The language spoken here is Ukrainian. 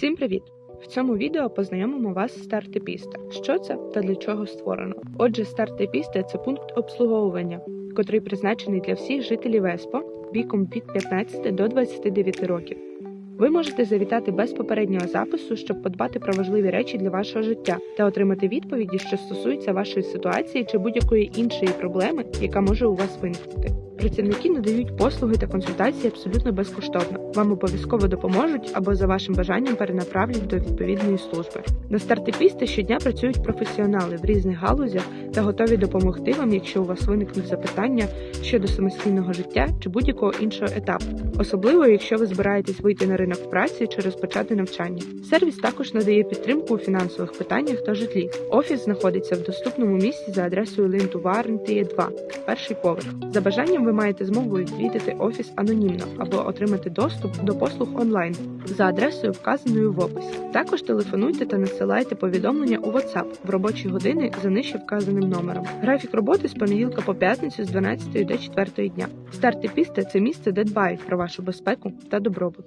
Всім привіт! В цьому відео познайомимо вас з стартепіста. Що це та для чого створено? Отже, стартепіста це пункт обслуговування, котрий призначений для всіх жителів ЕСПО віком від 15 до 29 років. Ви можете завітати без попереднього запису, щоб подбати про важливі речі для вашого життя та отримати відповіді, що стосуються вашої ситуації чи будь-якої іншої проблеми, яка може у вас виникнути. Працівники надають послуги та консультації абсолютно безкоштовно. Вам обов'язково допоможуть або за вашим бажанням перенаправлять до відповідної служби. На стартепісти щодня працюють професіонали в різних галузях та готові допомогти вам, якщо у вас виникнуть запитання щодо самостійного життя чи будь-якого іншого етапу, особливо якщо ви збираєтесь вийти на ринок праці чи розпочати навчання. Сервіс також надає підтримку у фінансових питаннях та житлі. Офіс знаходиться в доступному місці за адресою Линту Варнтіє 2, перший поверх. За бажанням ви маєте змогу відвідати офіс анонімно або отримати доступ до послуг онлайн за адресою, вказаною в описі. Також телефонуйте та надсилайте повідомлення у WhatsApp в робочі години за нижче вказаним номером. Графік роботи з понеділка по п'ятницю з 12 до 4 дня. Старт піста – це місце, де дбають про вашу безпеку та добробут.